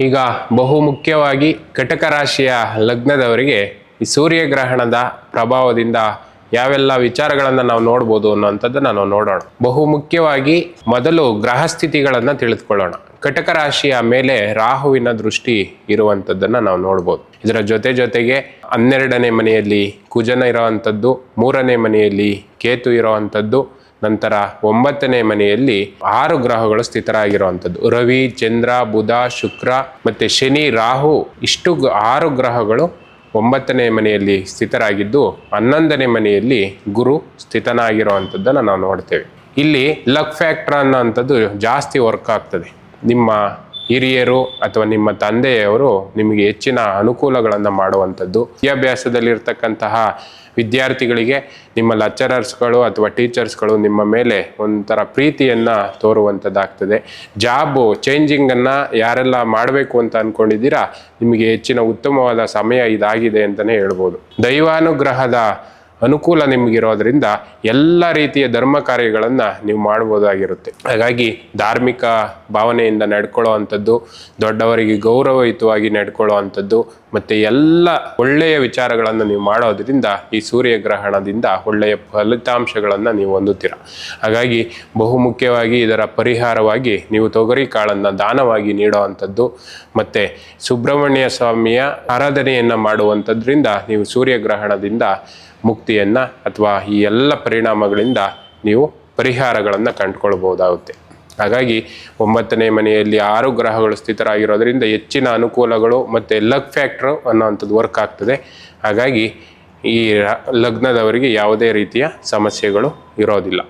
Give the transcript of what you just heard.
ಈಗ ಬಹು ಮುಖ್ಯವಾಗಿ ಕಟಕ ರಾಶಿಯ ಲಗ್ನದವರಿಗೆ ಈ ಸೂರ್ಯಗ್ರಹಣದ ಪ್ರಭಾವದಿಂದ ಯಾವೆಲ್ಲ ವಿಚಾರಗಳನ್ನು ನಾವು ನೋಡ್ಬೋದು ಅನ್ನೋಂಥದ್ದು ನಾವು ನೋಡೋಣ. ಬಹು ಮುಖ್ಯವಾಗಿ ಮೊದಲು ಗ್ರಹ ಸ್ಥಿತಿಗಳನ್ನು ತಿಳಿದುಕೊಳ್ಳೋಣ. ಕಟಕ ರಾಶಿಯ ಮೇಲೆ ರಾಹುವಿನ ದೃಷ್ಟಿ ಇರುವಂಥದ್ದನ್ನು ನಾವು ನೋಡ್ಬೋದು. ಇದರ ಜೊತೆ ಜೊತೆಗೆ ಹನ್ನೆರಡನೇ ಮನೆಯಲ್ಲಿ ಕುಜನ ಇರೋವಂಥದ್ದು, ಮೂರನೇ ಮನೆಯಲ್ಲಿ ಕೇತು ಇರೋವಂಥದ್ದು ನಂತರ ಒಂಬತ್ತನೇ ಮನೆಯಲ್ಲಿ ಆರು ಗ್ರಹಗಳು ಸ್ಥಿತರಾಗಿರುವಂಥದ್ದು. ರವಿ, ಚಂದ್ರ, ಬುಧ, ಶುಕ್ರ ಮತ್ತು ಶನಿ, ರಾಹು ಇಷ್ಟು ಆರು ಗ್ರಹಗಳು ಒಂಬತ್ತನೇ ಮನೆಯಲ್ಲಿ ಸ್ಥಿತರಾಗಿದ್ದು, ಹನ್ನೊಂದನೇ ಮನೆಯಲ್ಲಿ ಗುರು ಸ್ಥಿತನಾಗಿರುವಂಥದ್ದನ್ನು ನಾವು ನೋಡ್ತೇವೆ. ಇಲ್ಲಿ ಲಕ್ ಫ್ಯಾಕ್ಟರ್ ಅನ್ನೋವಂಥದ್ದು ಜಾಸ್ತಿ ವರ್ಕ್ ಆಗ್ತದೆ. ನಿಮ್ಮ ಹಿರಿಯರು ಅಥವಾ ನಿಮ್ಮ ತಂದೆಯವರು ನಿಮಗೆ ಹೆಚ್ಚಿನ ಅನುಕೂಲಗಳನ್ನು ಮಾಡುವಂಥದ್ದು. ವಿದ್ಯಾಭ್ಯಾಸದಲ್ಲಿರ್ತಕ್ಕಂತಹ ವಿದ್ಯಾರ್ಥಿಗಳಿಗೆ ನಿಮ್ಮ ಲೆಕ್ಚರರ್ಸ್ಗಳು ಅಥವಾ ಟೀಚರ್ಸ್ಗಳು ನಿಮ್ಮ ಮೇಲೆ ಒಂಥರ ಪ್ರೀತಿಯನ್ನು ತೋರುವಂಥದ್ದಾಗ್ತದೆ. ಜಾಬು ಚೇಂಜಿಂಗನ್ನು ಯಾರೆಲ್ಲ ಮಾಡಬೇಕು ಅಂತ ಅಂದ್ಕೊಂಡಿದ್ದೀರಾ ನಿಮಗೆ ಹೆಚ್ಚಿನ ಉತ್ತಮವಾದ ಸಮಯ ಇದಾಗಿದೆ ಅಂತಲೇ ಹೇಳ್ಬೋದು. ದೈವಾನುಗ್ರಹದ ಅನುಕೂಲ ನಿಮಗಿರೋದ್ರಿಂದ ಎಲ್ಲ ರೀತಿಯ ಧರ್ಮ ಕಾರ್ಯಗಳನ್ನು ನೀವು ಮಾಡ್ಬೋದಾಗಿರುತ್ತೆ. ಹಾಗಾಗಿ ಧಾರ್ಮಿಕ ಭಾವನೆಯಿಂದ ನಡ್ಕೊಳ್ಳೋ ಅಂಥದ್ದು ದೊಡ್ಡವರಿಗೆ ಗೌರವಯುತವಾಗಿ ನಡ್ಕೊಳ್ಳೋ ಅಂಥದ್ದು ಮತ್ತು ಎಲ್ಲ ಒಳ್ಳೆಯ ವಿಚಾರಗಳನ್ನು ನೀವು ಮಾಡೋದ್ರಿಂದ ಈ ಸೂರ್ಯಗ್ರಹಣದಿಂದ ಒಳ್ಳೆಯ ಫಲಿತಾಂಶಗಳನ್ನು ನೀವು ಹೊಂದುತ್ತೀರ. ಹಾಗಾಗಿ ಬಹುಮುಖ್ಯವಾಗಿ ಇದರ ಪರಿಹಾರವಾಗಿ ನೀವು ತೊಗರಿ ಕಾಳನ್ನು ದಾನವಾಗಿ ನೀಡೋ ಅಂಥದ್ದು ಮತ್ತು ಸುಬ್ರಹ್ಮಣ್ಯ ಸ್ವಾಮಿಯ ಆರಾಧನೆಯನ್ನು ಮಾಡುವಂಥದ್ರಿಂದ ನೀವು ಸೂರ್ಯಗ್ರಹಣದಿಂದ ಮುಕ್ತಿಯನ್ನು ಅಥವಾ ಈ ಎಲ್ಲ ಪರಿಣಾಮಗಳಿಂದ ನೀವು ಪರಿಹಾರಗಳನ್ನು ಕಂಡುಕೊಳ್ಬಹುದಾಗುತ್ತೆ ಹಾಗಾಗಿ ಒಂಬತ್ತನೇ ಮನೆಯಲ್ಲಿ ಆರು ಗ್ರಹಗಳು ಸ್ಥಿತರಾಗಿರೋದ್ರಿಂದ ಹೆಚ್ಚಿನ ಅನುಕೂಲಗಳು ಮತ್ತು ಲಕ್ ಫ್ಯಾಕ್ಟ್ರು ಅನ್ನೋವಂಥದ್ದು ವರ್ಕ್ ಆಗ್ತದೆ. ಹಾಗಾಗಿ ಈ ಲಗ್ನದವರಿಗೆ ಯಾವುದೇ ರೀತಿಯ ಸಮಸ್ಯೆಗಳು ಇರೋದಿಲ್ಲ.